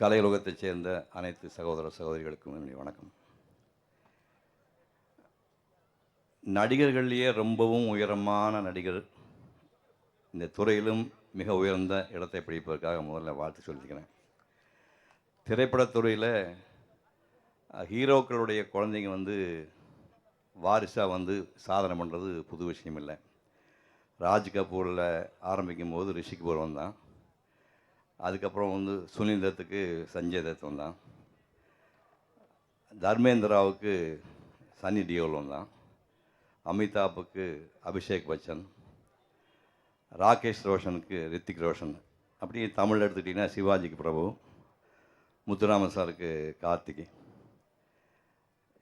கலையுலகத்தைச் சேர்ந்த அனைத்து சகோதர சகோதரிகளுக்கும் என்னுடைய வணக்கம். நடிகர்கள்லேயே ரொம்பவும் உயரமான நடிகர் இந்த துறையிலும் மிக உயர்ந்த இடத்தை பிடிப்பதற்காக முதல்ல வாழ்த்து சொல்லிக்கிறேன். திரைப்படத்துறையில் ஹீரோக்களுடைய குழந்தைங்க வந்து வாரிசாக வந்து சாதனை பண்ணுறது புது விஷயம் இல்லை. ராஜ் கபூரில் ஆரம்பிக்கும் போது ரிஷி கபூர் வந்தான். அதுக்கப்புறம் வந்து சுனில் தத்துக்கு சஞ்சய் தத் வந்தான். தர்மேந்திராவுக்கு சன்னி டியோல் வந்தான். அமிதாப்புக்கு அபிஷேக் பச்சன். ராகேஷ் ரோஷனுக்கு ரித்திக் ரோஷன். அப்படி தமிழ் எடுத்துக்கிட்டிங்கன்னா சிவாஜிக்கு பிரபு. முத்துராம சாருக்கு கார்த்திகை.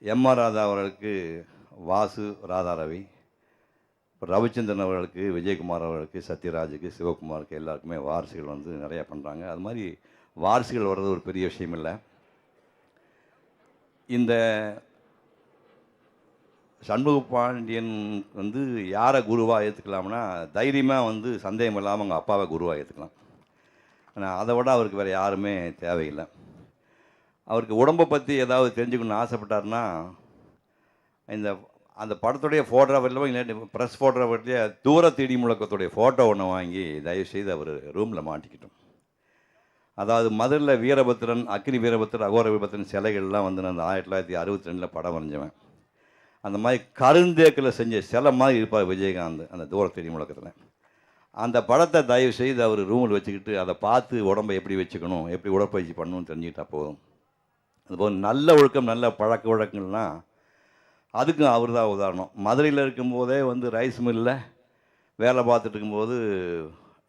எம்ஆர் ராதா அவர்களுக்கு வாசு ராதா ரவி இப்போ ரவிச்சந்திரன் அவர்களுக்கு விஜயகுமார் அவர்களுக்கு சத்யராஜுக்கு சிவகுமாருக்கு எல்லாருக்குமே வாரிசுகள் வந்து நிறையா பண்ணுறாங்க அது மாதிரி வாரிசுகள் வர்றது ஒரு பெரிய விஷயம் இல்லை. இந்த சண்முக பாண்டியன் வந்து யாரை குருவாக ஏற்றுக்கலாம்னா தைரியமாக வந்து சந்தேகம் இல்லாமல் அவங்க அப்பாவை குருவாக ஏற்றுக்கலாம் ஆனால் அதை விட அவருக்கு வேறு யாருமே தேவையில்லை. அவருக்கு உடம்பை பற்றி ஏதாவது தெரிஞ்சுக்கணும்னு ஆசைப்பட்டாருன்னா இந்த அந்த படத்துடைய ஃபோட்டோ இல்லாட்டி ப்ரெஸ் ஃபோட்டோ தூர தேடி முழக்கத்துடைய ஃபோட்டோ ஒன்று வாங்கி தயவுசெய்து அவர் ரூமில் மாட்டிக்கிட்டோம். அதாவது மதுரில் வீரபத்திரன் அக்னி வீரபத்திரன் அகோர வீரபத்திரன் சிலைகள்லாம் வந்து நான் அந்த ஆயிரத்தி தொள்ளாயிரத்தி அறுபத்தி ரெண்டில் படம் வரைஞ்சவன். அந்த மாதிரி கருந்தேக்கில் செஞ்ச சிலை மாதிரி இருப்பார் விஜயகாந்த் அந்த தூர தேடி முழக்கத்தில். அந்த படத்தை தயவு செய்து அவர் ரூமில் வச்சுக்கிட்டு அதை பார்த்து உடம்பை எப்படி வச்சுக்கணும் எப்படி உடற்பயிற்சி பண்ணணும்னு தெரிஞ்சுக்கிட்டா போதும். அதுபோல் நல்ல ஒழுக்கம் நல்ல பழக்க வழக்கங்கள்லாம் அதுக்கும் அவர் தான் உதாரணம். மதுரையில் இருக்கும்போதே வந்து ரைஸ் மில்லில் வேலை பார்த்துட்டு இருக்கும்போது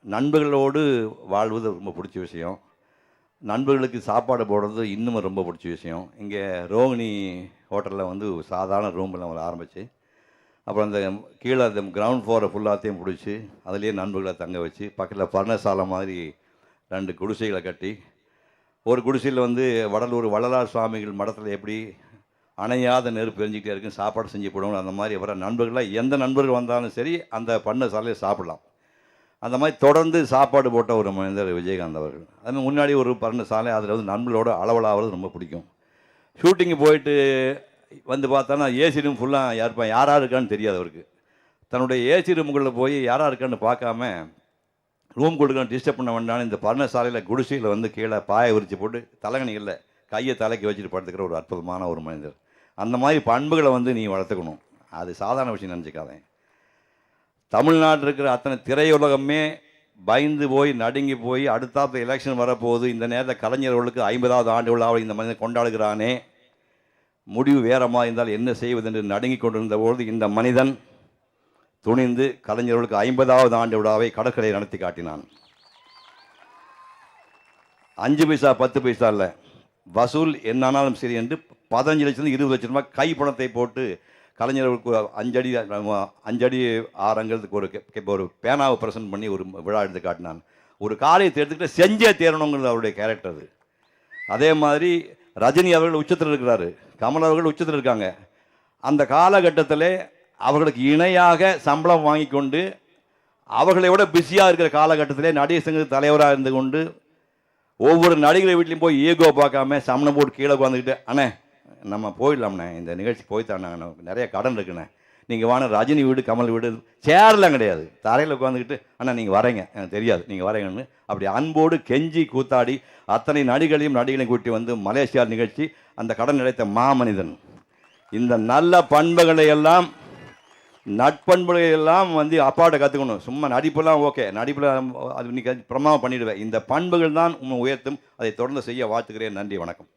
நண்பர்களோடு வாழ்வது ரொம்ப பிடிச்ச விஷயம். நண்பர்களுக்கு சாப்பாடு போடுறது இன்னும் ரொம்ப பிடிச்ச விஷயம். இங்கே ரோகிணி ஹோட்டலில் வந்து சாதாரண ரூமில் வர ஆரம்பித்து அப்புறம் அந்த கீழே அந்த கிரவுண்ட் ஃப்ளோரை ஃபுல்லாத்தையும் பிடிச்சி அதுலேயே நண்பர்களை தங்க வச்சு பக்கத்தில் பர்ணசாலை மாதிரி ரெண்டு குடிசைகளை கட்டி ஒரு குடிசையில் வந்து வடலூர் வள்ளலார் சுவாமிகள் மடத்தில் எப்படி அணையாத நெருப்பு எரிஞ்சிக்கிட்டே இருக்கும் சாப்பாடு செஞ்சு போடணும் அந்த மாதிரி வர நண்பர்களாக எந்த நண்பர்கள் வந்தாலும் சரி அந்த பண்ண சாலையை சாப்பிடலாம். அந்த மாதிரி தொடர்ந்து சாப்பாடு போட்ட ஒரு மனிதர் விஜயகாந்த் அவர்கள். அது முன்னாடி ஒரு பரண சாலை அதில் வந்து நண்பர்களோட அளவலாவது ரொம்ப பிடிக்கும். ஷூட்டிங்கு போயிட்டு வந்து பார்த்தோன்னா ஏசி ரூம் ஃபுல்லாக யாருப்பா யாரா இருக்கான்னு தெரியாது அவருக்கு. தன்னுடைய ஏசி ரூமுக்குள்ளே போய் யாராக இருக்கான்னு பார்க்காம ரூம் கொடுக்கணும் டிஸ்டர்ப் பண்ண வேண்டாம்னு இந்த பர்ணசாலையில் குடிசையில் வந்து கீழே பாயை விரித்து போட்டு தலைகணிகளில் கையை தலைக்கு வச்சுட்டு படுத்துக்கிற ஒரு அற்புதமான ஒரு மனிதர். அந்த மாதிரி பண்புகளை வந்து நீ வளர்த்துக்கணும். அது சாதாரண விஷயம் நினச்சிக்காதே. தமிழ்நாட்டில் இருக்கிற அத்தனை திரையுலகமே பயந்து போய் நடுங்கி போய் அடுத்தாத்த எலெக்ஷன் வரப்போகுது. இந்த நேரத்தில் கலைஞர்களுக்கு ஐம்பதாவது ஆண்டு விழாவை இந்த மனிதன் கொண்டாடுகிறானே. முடிவு வேறமா இருந்தால் என்ன செய்வது என்று நடுங்கி கொண்டிருந்த பொழுது இந்த மனிதன் துணிந்து கலைஞர்களுக்கு ஐம்பதாவது ஆண்டு விழாவை கடற்கரை நடத்தி காட்டினான். அஞ்சு பைசா பத்து பைசா இல்லை. வசூல் என்னானாலும் சரி என்று பதினஞ்சு லட்சம் இருபது லட்சம் ரூபாய் கை பணத்தை போட்டு கலைஞர்களுக்கு அஞ்சடி அஞ்சடி ஆறங்கிறதுக்கு ஒரு ஒரு பேனாவை ப்ரெசென்ட் பண்ணி ஒரு விழா எடுத்து காட்டினான் ஒரு காரியத்தை எடுத்துக்கிட்டு செஞ்சே தேரணுங்கிறது அவருடைய கேரக்டர் அது. அதே மாதிரி ரஜினி அவர்கள் உச்சத்தில் இருக்கிறாரு கமல் அவர்கள் உச்சத்தில் இருக்காங்க. அந்த காலகட்டத்தில் அவர்களுக்கு இணையாக சம்பளம் வாங்கி கொண்டு அவர்களை விட பிஸியாக இருக்கிற காலகட்டத்திலே நடிகர் சங்க தலைவராக இருந்து கொண்டு ஒவ்வொரு நடிகர் வீட்லையும் போய் ஈகோ பார்க்காம சமணம் போட்டு கீழே உட்காந்துக்கிட்டு அண்ணே நம்ம போயிடலாம்ண்ணே. இந்த நிகழ்ச்சி போய்த்தாண்ணே நிறைய கடன் இருக்குண்ணே. நீங்கள் வாங்க ரஜினி வீடு கமல் வீடு சேர்லாம் கிடையாது. தரையில் உட்காந்துக்கிட்டு அண்ணா நீங்கள் வரீங்க. எனக்கு தெரியாது. நீங்கள் வரீங்கன்னு அப்படி அன்போடு கெஞ்சி கூத்தாடி அத்தனை நடிகளையும் நடிகளையும் கூட்டி வந்து மலேசியா நிகழ்ச்சி அந்த கடன் நிலைத்த மாமனிதன். இந்த நல்ல பண்புகளை எல்லாம் நட்பண்புகளை எல்லாம் வந்து அப்பாட்ட கற்றுக்கணும் சும்மா நடிப்புலாம் ஓகே. நடிப்பில் அது இன்னைக்கு பிரமாதம் பண்ணிடுவேன். இந்த பண்புகள் தான் உண்மை உயர்த்தும். அதை தொடர்ந்து செய்ய வாழ்த்துக்கிறேன் நன்றி வணக்கம்.